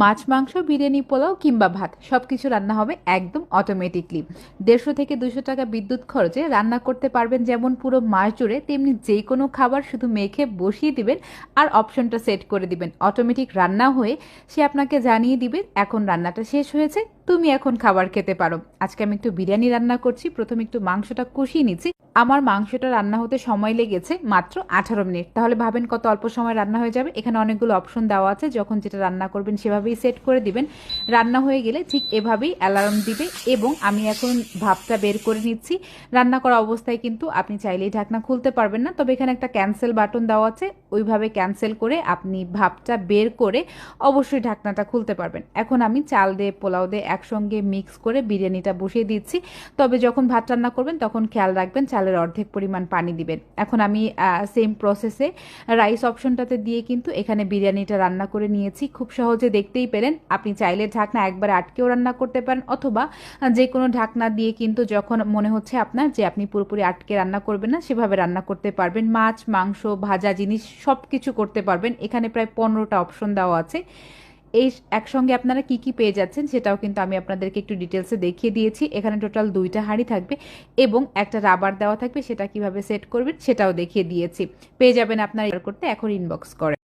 মাছ, মাংস, বিরিয়ানি, পোলাও কিংবা ভাত সব কিছু রান্না হবে একদম অটোমেটিকলি দেড়শো থেকে দুশো টাকা বিদ্যুৎ খরচে রান্না করতে পারবেন যেমন পুরো মাস জুড়ে, তেমনি যে কোনো খাবার শুধু মেখে বসিয়ে দিবেন আর অপশনটা সেট করে দিবেন। অটোমেটিক রান্না হয়ে সে আপনাকে জানিয়ে দিবে, এখন রান্নাটা শেষ হয়েছে। তুমি এখন খাবার খেতে পারো। আজকে আমি একটু বিরিয়ানি রান্না করছি। প্রথমে একটু মাংসটা কষিয়ে নিচ্ছি। আমার মাংসটা রান্না হতে সময় লেগেছে মাত্র আঠারো মিনিট। তাহলে ভাবেন কত অল্প সময় রান্না হয়ে যাবে। এখানে অনেকগুলো অপশন দেওয়া আছে। যখন যেটা রান্না করবেন সেভাবেই সেট করে দিবেন। রান্না হয়ে গেলে ঠিক এভাবেই অ্যালার্ম দিবে এবং আমি এখন ভাবটা বের করে নিচ্ছি। রান্না করা অবস্থায় কিন্তু আপনি চাইলেই ঢাকনা খুলতে পারবেন না। তবে এখানে একটা ক্যান্সেল বাটন দেওয়া আছে। ওইভাবে ক্যান্সেল করে আপনি ভাবটা বের করে অবশ্যই ঢাকনাটা খুলতে পারবেন। এখন আমি চাল দিয়ে, পোলাও দিয়ে একসঙ্গে মিক্স করে বিরিয়ানিটা বসিয়ে দিচ্ছি। তবে যখন ভাত রান্না করবেন তখন খেয়াল রাখবেন চালের অর্ধেক পরিমাণ পানি দিবেন। এখন আমি সেম প্রসেসে রাইস অপশনটাতে দিয়ে কিন্তু এখানে বিরিয়ানিটা রান্না করে নিয়েছি। খুব সহজে দেখতেই পেলেন। আপনি চাইলে ঢাকনা একবার আটকেও রান্না করতে পারেন অথবা যে কোনো ঢাকনা দিয়ে কিন্তু যখন মনে হচ্ছে আপনার যে আপনি পুরোপুরি আটকে রান্না করবেন না, সেভাবে রান্না করতে পারবেন। মাছ, মাংস, ভাজা জিনিস সব কিছু করতে পারবেন। এখানে প্রায় পনেরোটা অপশন দেওয়া আছে। এই একসঙ্গে আপনারা কি কি পেয়ে যাচ্ছেন সেটাও কিন্তু আমি আপনাদেরকে একটু ডিটেলসে দেখিয়ে দিয়েছি। এখানে টোটাল দুইটা হাঁড়ি থাকবে এবং একটা রাবার দেওয়া থাকবে, সেটা কীভাবে সেট করবেন সেটাও দেখিয়ে দিয়েছি। পেয়ে যাবেন আপনার করতে এখন ইনবক্স করে।